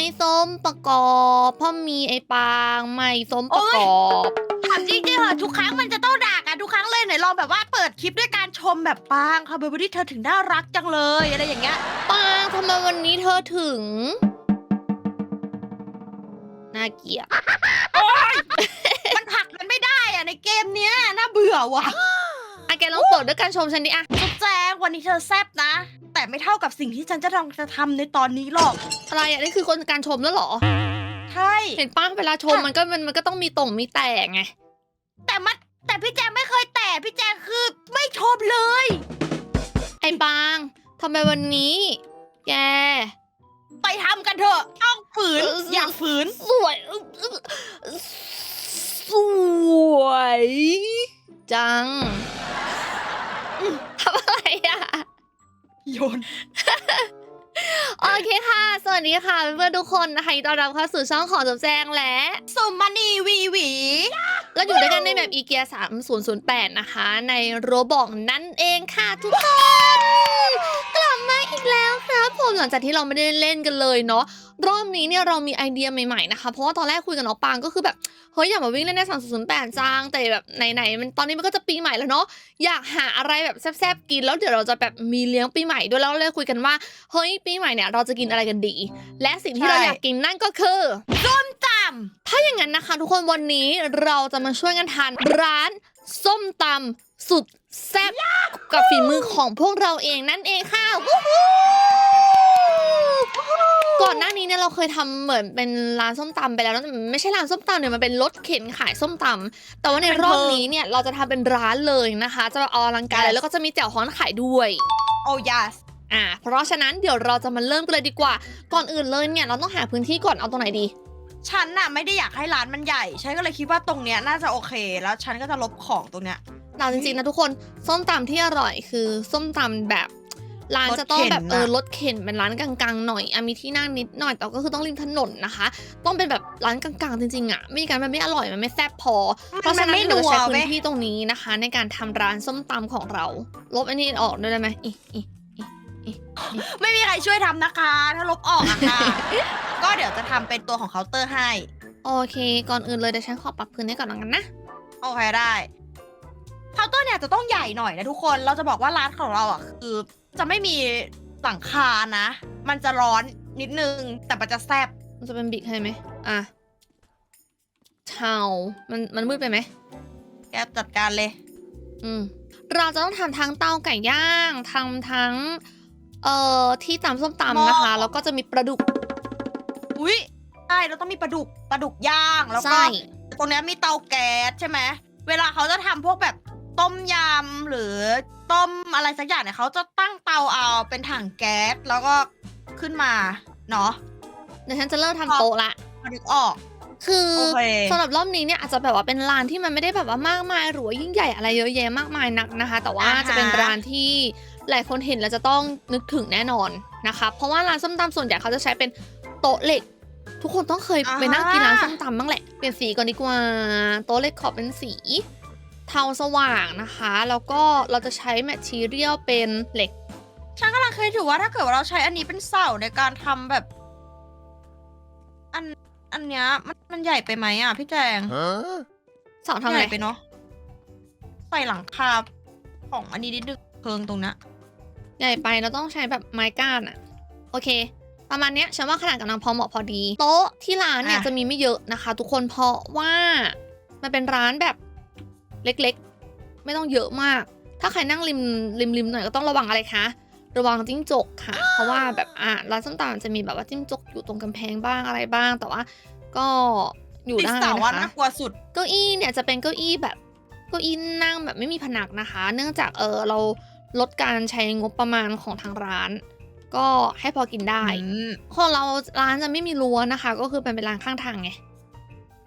ไม่ส้มประกอบเพราะมีไอ้ปางไม่ส้มประกอบ ถามจริงๆเหรอทุกครั้งมันจะต้องด่ากันทุกครั้งเลยไหนลองแบบว่าเปิดคลิปด้วยการชมแบบปางค่ะเบอร์ดี้เธอถึงน่ารักจังเลยอะไรอย่างเงี้ยปางทำไมวันนี้เธอถึงน่าเกลียดมันผลักกันไม่ได้อะในเกมเนี้ยน่าเบื่อว่ะอะแก ลองเปิดด้วยการชมฉันดิอะจุ๊บแจงวันนี้เธอแซ่บนะ แต่ไม่เท่ากับสิ่งที่ฉันจะลองจะทำในตอนนี้หรอก อะไรอะนี่คือคนการชมแล้วเหรอ ใช่ เห็นป้างเวลาชมมันก็มันมันก็ต้องมีต่งมีแต่ไง แต่มันแต่พี่แจงไม่เคยแต่พี่แจงคือไม่ชมเลย ไอ้ปางทำไมวันนี้ แก ไปทำกันเถอะต้องฝืนเออออย่าฝืน สวย สวย จังทำอะไรอะ โยน โอเคค่ะ สวัสดีค่ะเพื่อนๆทุกคนนะคะยินดีต้อนรับเข้าสู่ช่องของจบแจงและ สมมานีวีหวี เราอยู่ด้วยกันในแบบอีเกีย3008 นะคะ ในโรบอกนั่นเองค่ะทุกคนกลับ มาอีกแล้วครับผมหลังจากที่เราไม่ได้เล่นกันเลยเนาะรอบนี้เนี่ยเรามีไอเดียใหม่ๆนะคะ เพราะว่าตอนแรกคุยกับน้องปางก็คือแบบเฮ้ยอยากมาวิ่งเล่นใน3008จังแต่แบบไหนๆมันตอนนี้มันก็จะปีใหม่แล้วเนาะอยากหาอะไรแบบแซ่บๆกินแล้วเดี๋ยวเราจะแบบมีเลี้ยงปีใหม่ด้วยแล้วเราเลยคุยกันว่าเฮ้ยปีใหม่เนี่ยเราจะกินอะไรกันดี และสิ่งที่เราอยากกินนั่นก็คือจถ้าอย่างนั้นนะคะ ทุกคนวันนี้เราจะมาช่วยกันทานร้าน ส้มตำสุดแซ่บกับฝีมือของพวกเราเองนั่นเองค่ะวู้ฮู้ก่อนหน้านี้เนี่ยเราเคยทำเหมือนเป็นร้านส้มตำไปแล้วนะแต่มันไม่ใช่ร้านส้มตำเนี่ยมันเป็นรถเข็นขายส้มตำแต่ว่าในรอบนี้เนี่ยเราจะทำเป็นร้านเลยนะคะ จะเอาอลังการเลยแล้วก็จะมีแจ่วฮ้อนขายด้วยำโอ้ยาสอ่าเพราะฉะนั้นเดี๋ยวเราจะมาเริ่มกันเลยดีกว่า ก่อนอื่นเลยเนี่ยเราต้องหาพื้นที่ก่อนเอาตรงไหนดี ฉันน่ะไม่ได้อยากให้ร้านมันใหญ่ ฉันก็เลยคิดว่าตรงเนี้ยน่าจะโอเค แล้วฉันก็จะลบของตรงเนี้ยเราจริงๆนะทุกคนส้มตำที่อร่อยคือส้มตำแบบร้านรถจะต้องแบบเข็นเออน่ะรถเข็นเป็นร้านกลางๆหน่อยอะมีที่นั่งนิดหน่อยแต่ก็คือต้องริมถนนนะคะ ต้องเป็นแบบร้านกลางๆจริงๆอะไม่งั้นมันไม่อร่อยมันไม่แซ่บพอ เพราะฉะนั้นไม่เรานัจะวใช้เว้พื้ยนที่ตรงนี้นะคะ ในการทำร้านส้มตำของเรา ลบอันนี้ออกด้วยได้ไหมอีอี ไม่มีใครช่วยทำนะคะ ถ้าลบออกอะค่ะ ก็เดี๋ยวจะทำเป็นตัวของเคาน์เตอร์ให้ โอเค ก่อนอื่นเลยเดี๋ยวฉันขอปรับพื้นให้ก่อนแล้วกันนะ โอเคได้เคาน์เตอร์เนี่ยจะต้องใหญ่หน่อยนะทุกคน เราจะบอกว่าร้านของเราอะคือจะไม่มีหลังคานะ มันจะร้อนนิดนึง แต่มันจะแซบมันจะเป็นบิ๊กให้ไหมอะเทามันมันมืดไปไหม แกจัดการเลย อืม เราจะต้องทำทั้งเตาไก่ย่างทำทั้ง เอ่อที่ตำส้มตำนะคะ แล้วก็จะมีปลาดุกอุ้ยใช่เราต้องมีปลาดุกปลาดุกย่างแล้วก็ไส้ตรงเนี้ยมีเตาแก๊สใช่ไหมเวลาเขาจะทำพวกแบบต้มยำหรือต้มอะไรสักอย่างเนี่ยเขาจะตั้งเตาเอาเป็นถังแก๊สแล้วก็ขึ้นมาเนาะเดี๋ยวฉันจะเริ่มทำโต๊ะละพอนึกออก คือโอเค สำหรับรอบนี้เนี่ยอาจจะแบบว่าเป็นร้านที่มันไม่ได้แบบว่ามากมายหรือว่ายิ่งใหญ่อะไรเยอะแยะมากมายนักนะคะ แต่ว่าอ่าฮะ จะเป็นร้านที่ หลายคนเห็นแล้วจะต้องนึกถึงแน่นอนนะคะ เพราะว่าร้านส้มตำส่วนใหญ่เขาจะใช้เป็นโต๊ะเหล็ก ทุกคนต้องเคยไปนั่งกินร้านส้มตำบ้างแหละ เปลี่ยนสีก่อนดีกว่า โต๊ะเหล็กขอบเป็นสี เทาสว่างนะคะ แล้วก็เราจะใช้แมททีเรียลเป็นเหล็ก ฉันกำลังเคยถือว่าถ้าเกิดว่าเราใช้อันนี้เป็นเสาในการทำแบบ อันอันเนี้ยมันมันใหญ่ไปไหมอะพี่แจง Huh? เสาทำใหอะไรญ่ไปเนาะใส่หลังคาของอันนี้นิดนึงเพิงตรงเนี้ย ใหญ่ไปเราต้องใช้แบบไม้ก้านอะโอเค ประมาณเนี้ยฉันว่าขนาดกำลังพอเหมาะพอดี โต๊ะที่ร้านเนี่ยจะมีไม่เยอะนะคะ ทุกคนเพราะว่ามันเป็นร้านแบบเล็กๆ ไม่ต้องเยอะมาก ถ้าใครนั่งริมริมริมหน่อยก็ต้องระวังอะไรคะ ระวังจิ้งจกค่ะ เพราะว่าแบบอะร้านส้มตำมันจะมีแบบว่าจิ้งจกอยู่ตรงกำแพงบ้างอะไรบ้าง แต่ว่าก็อยู่ติดได้เสาอะนะคะ น่ากลัวสุด เก้าอี้เนี่ยจะเป็นเก้าอี้แบบเก้าอี้นั่งแบบไม่มีผนักนะคะ เนื่องจากเออเรา ลดการใช้งบประมาณของทางร้าน ก็ให้พอกินได้อืมของเราร้านจะไม่มีรั้วนะคะ ก็คือเป็นเป็นร้านข้างทางไง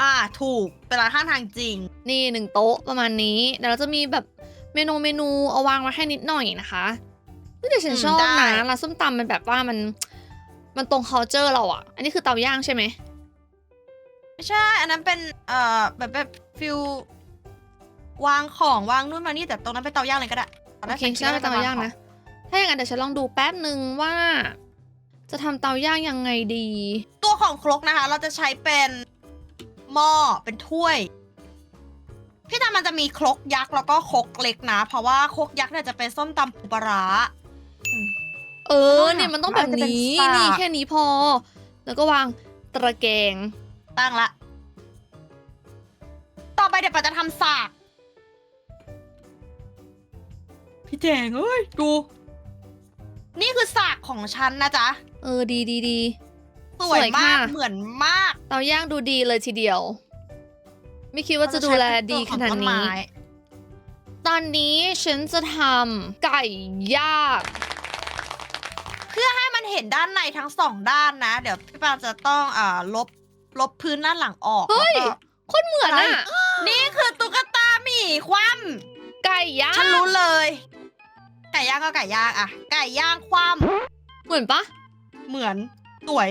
อ่าถูกเป็นร้านข้างทางจริง นี่หนึ่งโต๊ะประมาณนี้เดี๋ยวเราจะมีแบบเมนูเมนูเอาวางไว้ให้นิดหน่อยนะคะเฮ้ยแต่ฉันอืมชอบได้นะร้านส้มตำมันแบบว่ามันมันตรง culture เราอะอันนี้คือเตาย่างใช่ไหมไม่ใช่ อันนั้นเป็นเอ่อแบบแบบฟิลวางของวางนู่นมานี่แต่ตรงนั้นเป็นเตาย่างเลยก็ได้ตนแร โอกเคฉันคิดใช่ว่เป็นเตาย่างนะ ถ้าอย่างนั้นเดี๋ยวฉันลองดูแป๊บหนึ่งว่า จะทำเตาย่างยังไงดี ตัวของครกนะคะ เราจะใช้เป็นหม้อเป็นถ้วย พี่ตามันจะมีครกยักษ์แล้วก็ครกเล็กนะ เพราะว่าครกยักษ์เนี่ยจะเป็นส้มตำปูปลาร้าเออเนี่ยมันต้องแบบนี้มันอาจจะเป็นสากนี่แค่นี้พอ แล้วก็วางตะแกรงตั้งละ ต่อไปเดี๋ยวปาจะทำสาก พี่แจงเอ้ยดู นี่คือสากของฉันนะจ๊ะ เออดีดีดี สวยสวยมากค่ะ เหมือนมากเตาย่างดูดีเลยทีเดียว ไม่คิดว่าจะดูแลดีขนาดเรจะใช้นี้ต้ไม้ตอนนี้ฉันจะทำไก่ย่างเพื่อให้มันเห็นด้านในทั้งสองด้านนะ เดี๋ยวพี่ปาจะต้องอ่าลบลบพื้นด้านหลังออกเฮ้ยแล้วก็โคตรเหมือนอะนี่คือตุ๊กตาหมีคว่ ไก่ย่าำงฉันรู้เลย ไก่ย่างก็ไก่ย่างอะไก่ย่างคว่เหมือนปะำเหมือนสวย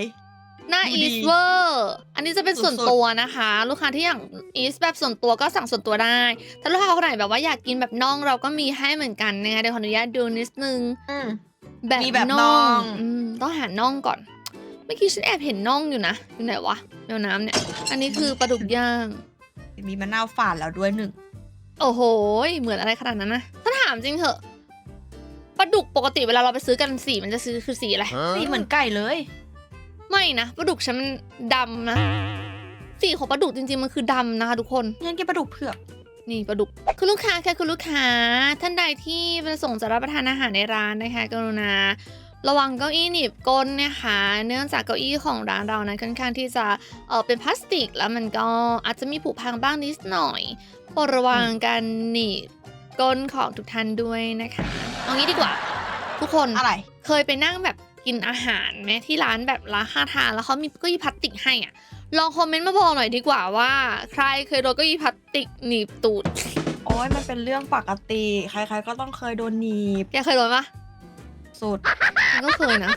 หน้าดูอีดีสเวอร์อันนี้จะเป็นส่วนสุดๆตัวนะคะ ลูกค้าที่อยากอีสแบบส่วนตัวก็สั่งส่วนตัวได้ ถ้าลูกค้าคนไหนแบบว่าอยากกินแบบน่องเราก็มีให้เหมือนกันนะคะเดี๋ยวขออนุญาตดูนิดนึง อืม แบบมีแบบน่น่อองง อืมต้องหาน่องก่อน เมื่อกี้ฉันแอบเห็นน่องอยู่นะ อยู่ไหนวะแมวน้ำเนี่ย อันนี้คือปลาดุกย่าง มีมะนาวฝาดแล้วด้วยหนึ่ง โอ้โห เหมือนอะไรขนาดนั้นนะถ้าถามจริงเหอะปลาดุกปกติเวลาเราไปซื้อกันสีมันจะซื้อคือสีอะไร สีเหมือนไก่เลย ไม่นะปลาดุกฉันมันดำนะ สีของปลาดุกจริงๆมันคือดำนะคะทุกคน งั้นกินปลาดุกเผือก นี่ปลาดุก คุณลูกค้าค่ะคุณลูกค้า ท่านใดที่ประสงค์จะรับประทานอาหารในร้านนะคะ กรุณา ระวังเก้าอี้หนีบก้นนะคะ เนื่องจากเก้าอี้ของร้านเรานั้นค่อนข้างที่จะเออเป็นพลาสติก แล้วมันก็อาจจะมีผุพังบ้างนิดหน่อยโปรดระวังการหนีบก้นของทุกท่านด้วยนะคะ เอางี้ดีกว่า ทุกคนอะไร เคยไปนั่งแบบกินอาหารไหมที่ร้านแบบร้านค่าทานแล้วเขามีเก้าอี้พลาสติกให้อะลองคอมเมนต์มาบอกหน่อยดีกว่าว่า ใครเคยโดนเก้าอี้พลาสติกหนีบตูดโอ้ยมันเป็นเรื่องปกติ ใครๆก็ต้องเคยโดนหนีบแกเคยโดนปะ สุดมันก็เคยนะ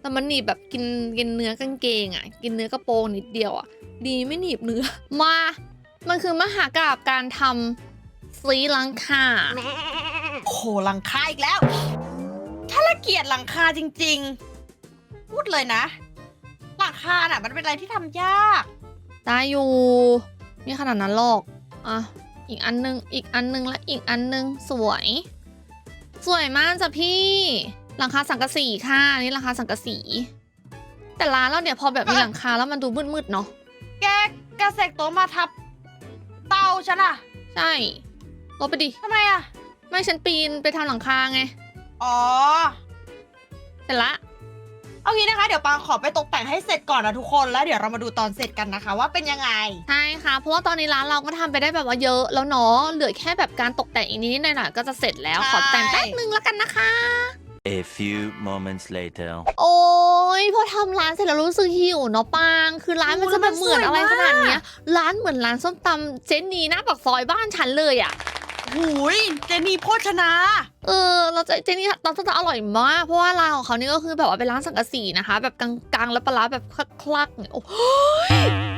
แต่มันหนีบแบบกินกินเนื้อกางเกงอะ กินเนื้อกระโปรงนิดเดียวอะ ดีไม่หนีบเนื้อ มา มันคือมหากราบการทำซีลังคาโอ้โหหลังคาอีกแล้วถ้าละเกียดหลังคาจริง ๆ พูดเลยนะ หลังคาน่ะ มันเป็นอะไรที่ทำยาก ได้อยู่ไม่ขนาดนั้นหรอก อะ อีกอันนึง อีกอันนึงและอีกอันนึงสวย สวยมากจ้ะพี่หลังคาสังกะสีค่ะอันนี่หลังคาสังกะสี แต่ร้านเราเนี่ยพอแบบมีหลังคาแล้วมันดูมืดๆเนาะแกแกเสกโต๊ะมาทับ เตาฉันอะใช่ลบไปดิทำไมอะไม่ฉันปีนไปทำหลังคาไง อ๋อ เสร็จละ เอางี้นะคะ เดี๋ยวปางขอไปตกแต่งให้เสร็จก่อนนะทุกคนแล้วเดี๋ยวเรามาดูตอนเสร็จกันนะคะ ว่าเป็นยังไง ใช่ค่ะ เพราะว่าตอนนี้ร้านเราก็ทำไปได้แบบว่าเยอะแล้วเนาะ เหลือแค่แบบการตกแต่งอีกนิดหน่อยๆก็จะเสร็จแล้วใช่ขอแต่งแป๊บนึงแล้วกันนะคะ A few moments later. โอ้ยพอทำร้านเสร็จแล้วรู้สึกหิวเนาะปาง คือร้านมันจะแบบเหมือนอะไรขนาดเนี้ย ร้านเหมือนร้านส้มตำเจนนีหน้าปากซอยบ้านฉันเลยอะ่ะหูยเจนี่โภชนา เออเราจะเจนนี่ตอนส้มตำอร่อยมาก เพราะว่าร้านของเขานี่ก็คือแบบว่าเป็นร้านสังกะสีนะคะ แบบกลางๆ แล้วปลาร้าแบบคลักๆเนี่ยโอ้โห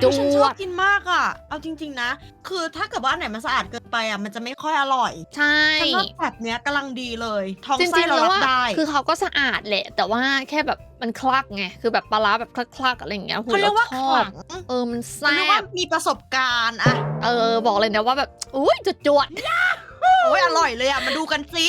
จฉันชวอบดกินมากอะ เอาจริง ๆ นะ คือถ้าเกิดว่าอันไหนมันสะอาดเกินไปอะ มันจะไม่ค่อยอร่อย ใช่ ฉันว่าแบบเนี้ยกำลังดีเลย ท้องจไส้ริงๆเราแล้วรับว่าได้ คือเขาก็สะอาดแหละ แต่ว่าแค่แบบมันคลักไง คือแบบปลาร้าแบบคลักๆอะไรอย่างเงี้ยหูเขาเรียกว่าชขอบลังเออมันเขาแซ่เรียกว่าบมีประสบการณ์อะเออบอกเลยนะว่าแบบอุ้ยจุดจวดโอ้ยอร่อยเลยอะมาดูกันซิ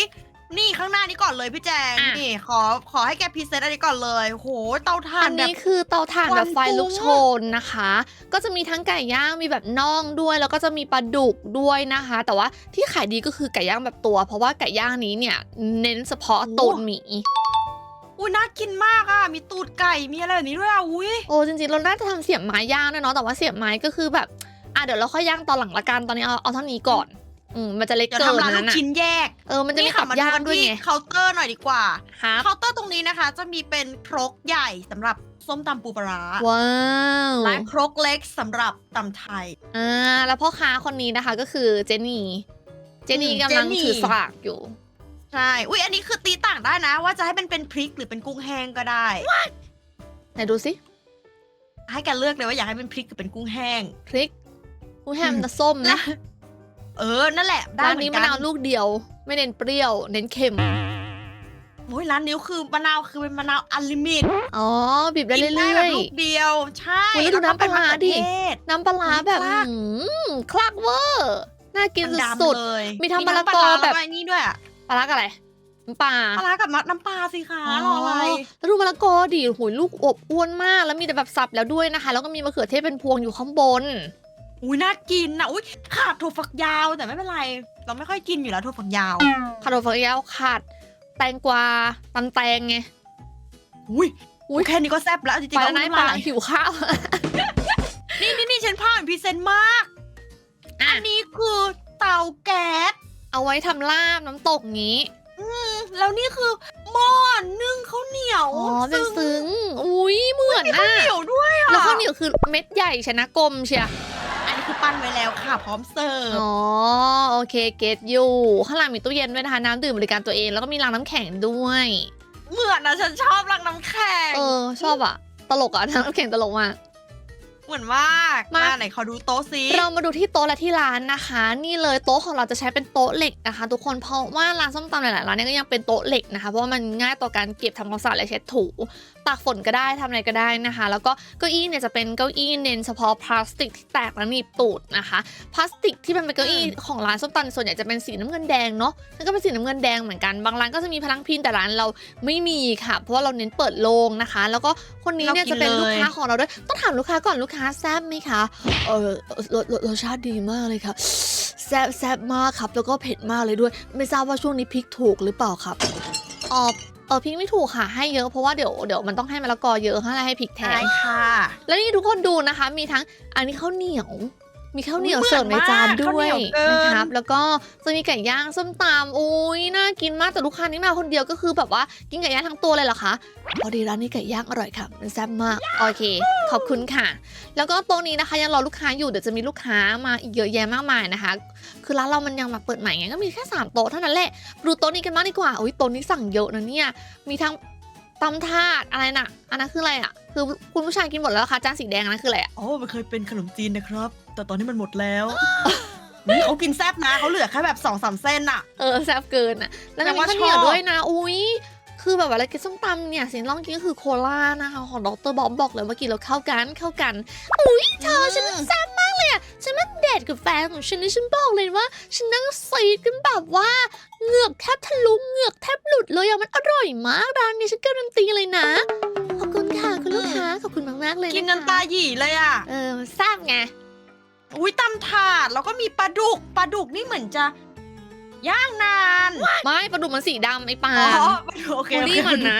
นี่ข้างหน้านี้ก่อนเลยพี่แจงอะ นี่ขอขอให้แกพรีเซนต์อันนี้ก่อนเลยโหเตาถ่าอันนแบบ นี้คือเตาถ่านแบบไฟควันฟุ้ง ลุกโชนนะคะ ก็จะมีทั้งไก่ย่างมีแบบน่องด้วย แล้วก็จะมีปลาดุกด้วยนะคะ แต่ว่าที่ขายดีก็คือไก่ย่างแบบตัว เพราะว่าไก่ย่างนี้เนี่ยเน้นเฉพาะตูนหมี อุ้ยน่ากินมากอะมีตูดไก่มีอะไรแบบนี้ด้วยอะอุ้ยโอ้จริงๆเราน่าจะทำเสียบไม้ย่างด้วยเนาะแต่ว่าเสียบไม้ก็คือแบบอะเดี๋ยวเราค่อยย่างตอนหลังละกันตอนนี้เอาเอาเท่านี้ก่อน อืมมันจะเล็กเดี๋ยวเกินทำร้านลูนั้นกน่ะชิ้นแยกเออมันจะมีนี่ตัค่ะบมาดูย่างกันด้วยที่ไงเคาน์เตอร์หน่อยดีกว่าครับเคาน์เตอร์ตรงนี้นะคะ จะมีเป็นครกใหญ่สำหรับส้มตำปูปลาร้าว้าวและครกเล็กสำหรับตำไทย อ่าแล้วพ่อค้าคนนี้นะคะก็คือเจนี่ เจนี่อืมกำลังเจนี่ ถือสากอยู่ ใช่อุ้ยอันนี้คือตีต่างได้นะ ว่าจะให้มันเป็นพริกหรือเป็นกุ้งแห้งก็ได้ ไหนดูสิให้แกันเลือกเลยว่าอยากให้เป็นพริกหรือเป็นกุ้งแห้ง พริกกูแฮมอืมจะส้มนะ เออ นั่นแหละได้ร้านเหมืนี้อนมะกันนาวลูกเดียว ไม่เน้นเปรี้ยว เน้นเค็ม โอ้ยร้านนิ้วคือมะนาวคือเป็นมะนาวอันลิมิตอ๋อ บีบได้กินเรื่แบบอยลูกเดียว ใช่โอ้ยแล้วดูน้ำปลาร้าดิแล้วก็เป็นมะเขือเทศ ๆ น้ำปลาร้าแบบคลัก หืมคลักเวอร์น่ากินมันดำสุดเลยมีทั้งปลาร้ามะละกอแบบแล้วก็ไอ้นี่ด้วยอะๆปลาร้ากับอะไรน้ำปลา ปลาร้ากับน้ำปลาสิคะรออะไร แล้วดูมะละกอดิโหยลูกอบอ้วนมาก แล้วมีแต่แบบสับแล้วด้วยนะคะ แล้วก็มีมะเขือเทศเป็นพวงอยู่ข้างบน อุ้ยน่ากินนะอุ้ยขาดถั่วฝักยาวแต่ไม่เป็นไร เราไม่ค่อยกินอยู่แล้วถั่วฝักยาวขนมฝักยาวขาดแตงกวาตำแตงไง อุ้ยอุ๊อุ้ยยแค่นี้ก็แซ่บแล้วจริงไปๆแล้วนะน้ำปลาลายหิวข้าว นี่นี่นี่ฉันพาเป็นพรีเซนต์มากอะอันนี้คือเตาแก๊สเอาไว้ทำลาบน้ำตกงี้แล้วนี่คือหม้อนึ่งข้าวเหนียวอ๋อเป็นซึ้ง อุ้ยเหมือนมีข้าวน่ะเหนียวด้วยอะแล้วข้าวเหนียวคือเม็ดใหญ่ชนะกลมเชียอันนี้คือ ปั้นไว้แล้วค่ะ พร้อมเสิร์ฟ อ๋อโอเคเกตอยู่ข้างหลังมีตู้เย็นด้วยนะคะน้ำดื่มบริการตัวเองแล้วก็มีรางน้ำแข็งด้วย เหมือนนะฉันชอบรังน้ำแข็ง เออชอบอะตลกอะน้ำแข็งตลกมาก เหมือนมากมามา ไหนขอดูโต๊ะซิเรามาดูที่โต๊ะและที่ร้านนะคะ นี่เลยโต๊ะของเราจะใช้เป็นโต๊ะเหล็กนะคะ ทุกคนเพราะว่าร้านส้มตำหลายๆร้านเนี่ยก็ยังเป็นโต๊ะเหล็กนะคะเพราะว่ามันง่ายต่อการเก็บทำความสะอาดและเช็ดถูตากฝนก็ได้ทำอะไรก็ได้นะคะ แล้วก็เก้าอี้เนี่ยจะเป็นเก้าอี้เน้นเฉพาะพลาสติกที่แตกและหนีบตูดนะคะพลาสติกที่มันเป็นเก้าอี้ของร้านส้มตำส่วนใหญ่จะเป็นสีน้ำเงินแดงเนาะแล้วก็เป็นสีน้ำเงินแดงเหมือนกันบางร้านก็จะมีพลังพินแต่ร้านเราไม่มีค่ะ เพราะว่าเราเน้นเปิดโลงนะคะ แล้วก็คนนี้เนี่ยจะเป็นลูกค้าของเราด้วยต้องถามลูกค้าก่อนลูกค้าแซ่บไหมคะเออรสรสรสชาติดีมากเลยครับแซ่บแซ่บมากครับ แล้วก็เผ็ดมากเลยด้วย ไม่ทราบว่าช่วงนี้พริกถูกหรือเปล่าครับเออเออพริกไม่ถูกค่ะให้เยอะเพราะว่าเดี๋ยวเดี๋ยวมันต้องให้มะละกอเยอะให้อะไรให้พริกแทใช่นค่ะ แล้วนี่ทุกคนดูนะคะ มีทั้งอันนี้ข้าวเหนียว มีข้าวเหนียวอุ๊ยเสิร์ฟในจานเหมือนมากด้วยข้าวเหนียวเกินนะครับ แล้วก็จะมีไก่ย่างส้มตำอุ้ยน่ากินมากแต่ลูกค้านี่มาคนเดียวก็คือแบบว่ากินไก่ย่างทั้งตัวเลยเหรอคะพอดีร้านนี้ไก่ย่างอร่อยค่ะมันแซ่บมากโอเค ขอบคุณค่ะ แล้วก็โต๊ะนี้นะคะยังรอลูกค้าอยู่เดี๋ยวจะมีลูกค้ามาอีกเยอะแยะมากมายนะคะ คือร้านเรามันยังมาเปิดใหม่ไงก็มีแค่สามโต๊ะเท่านั้นแหละดูโต๊ะนี้กันบ้างดีกว่าอุ้ยโต๊ะนี้สั่งเยอะนะเนี่ยมีทั้ง ตำถาดอะไรน่ะ อันนั้นคืออะไรอะ คือคุณผู้ชายกินหมดแล้วเหรอคะจานสีแดงอันนั้นคืออะไรอะ อ๋อ มันเคยเป็นขนมจีนนะครับ แต่ตอนนี้มันหมดแล้วนี่เขากินแซ่บนะเขาเหลือแค่แบบสองสามเส้นอะ เออแซ่บเกินอะ แล้วก็แต่มีว่าข้าวเหนียวชอบด้วยนะ อุ้ยคือแบบว่าอะไรกินส้มตำเนี่ยสิ่งที่ลองกินก็คือโคลานะคะของดรบอมบอกเลยว่ากินแล้วเข้ากันเข้ากัน อุ้ยเธอฉันแซ่บมาก เลยอะฉันมาเดทกับแฟนของฉันนี่ฉันบอกเลยว่า ฉันนั่งซีดกันแบบว่าเหงือกแทบทะลุเหงือกแทบหลุดเลยอะมันอร่อยมากร้านนี้ฉันการันตีเลยนะ ขอบคุณค่ะคุณลูกค้าขอบคุณมากๆเลยะคะกินนันตาหยีเลยอะเออแซ่บไง อุ้ยตำถาดแล้วก็มีปลาดุกปลาดุกนี่เหมือนจะย่างนานไม่ปลาดุกมันสีดำไอ้ปาอ๋ล์อมปลาดุกโอเคบูลลี่โอเคมันนะ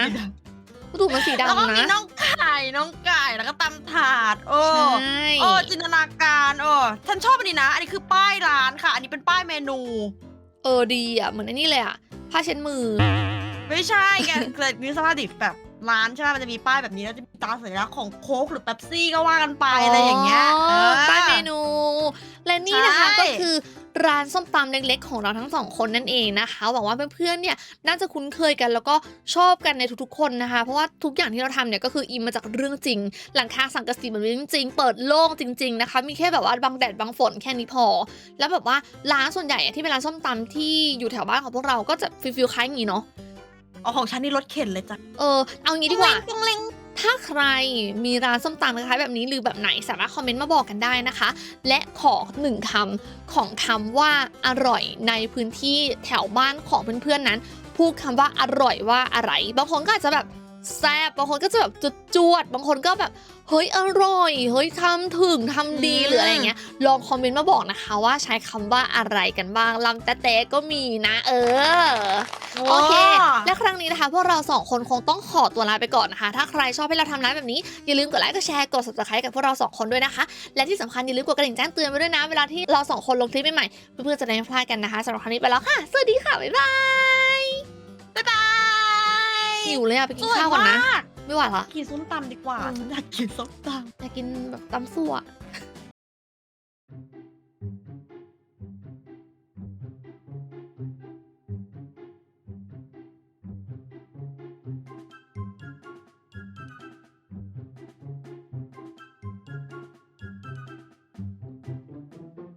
ปลาดุกมันสีแล้วก็ดำมีนะ น้องไก่น้องไก่แล้วก็ตำถาด โอ้ใช่โอ้จินตนาการโอ้ฉันชอบอันนี้นะ อันนี้คือป้ายร้านค่ะ อันนี้เป็นป้ายเมนู เออดีอะเหมือนไอ้นี่เลยอะผ้าเช็ดมือ ไม่ใช่แกเกิดนึกสภาพดิแบบร้านใช่ไหมมันจะมีป้ายแบบนี้แล้วจะมีตราสัญลักษณ์ของโค้กหรือเป๊ปซี่ก็ว่ากันไปอะไรอย่างเงี้ยอ๋อเออ ป้ายเมนู และนี่นะคะใช่ ก็คือ ร้านส้มตำเล็ก ๆ ของเราทั้งสองคนนั่นเองนะคะหวังว่าเพื่อนๆเนี่ยน่าจะคุ้นเคยกันแล้วก็ชอบกันในทุกๆคนนะคะ เพราะว่าทุกอย่างที่เราทำเนี่ยก็คืออิมมาจากเรื่องจริง หลังคาสังกะสีมันเป็นเรื่องจริงเปิดโล่งจริง ๆนะคะ มีแค่แบบว่าบังแดดบังฝนแค่นี้พอ แล้วแบบว่าร้านส่วนใหญ่อะที่เป็นร้านส้มตำที่อยู่แถวบ้านของพวกเราก็จะฟิลๆคล้ายอย่างนี้เนาะอ๋อของฉันนี่รถเข็นเลยจ้ะเออเอางี้ดีกว่าจังเล็ง ถ้าใครมีร้านส้มตำคล้ายแบบนี้หรือแบบไหนสามารถคอมเมนต์มาบอกกันได้นะคะ และขอหนึ่งคำของคำว่าอร่อยในพื้นที่แถวบ้านของเพื่อนๆนั้น พูดคำว่าอร่อยว่าอะไร บางคนก็อาจจะแบบ แซ่บบางคนก็จะแบบจวดๆบางคนก็แบบเฮ้ยอร่อย เฮ้ยทำถึงทำดีหรืออะไรอย่างเงี้ย ลองคอมเมนต์มาบอกนะคะว่าใช้คำว่าอะไรกันบ้างลำแต่แต่ก็มีนะเออ โอเค และครั้งนี้นะคะ พวกเราสองคนคงต้องขอตัวลาไปก่อนนะคะ ถ้าใครชอบให้เราทำร้านแบบนี้ อย่าลืมกดไลค์ กดแชร์ กด subscribe กับพวกเราสองคนด้วยนะคะ และที่สำคัญอย่าลืมกดกระดิ่งแจ้งเตือนไว้ด้วยนะ เวลาที่เราสองคนลงคลิปใหม่ๆ เพื่อนๆจะได้ไม่พลาดกันนะคะสำหรับครั้งนี้ไปแล้วค่ะ สวัสดีค่ะ บ๊ายบาย บ๊ายบาย หิวเลยอะไปกิสนวยข้าวก่อนนะมากไม่ไหวละกินส้มตำดีกว่าเออฉันอยากกินส้มตำอยากกินแบบตำสั่วอ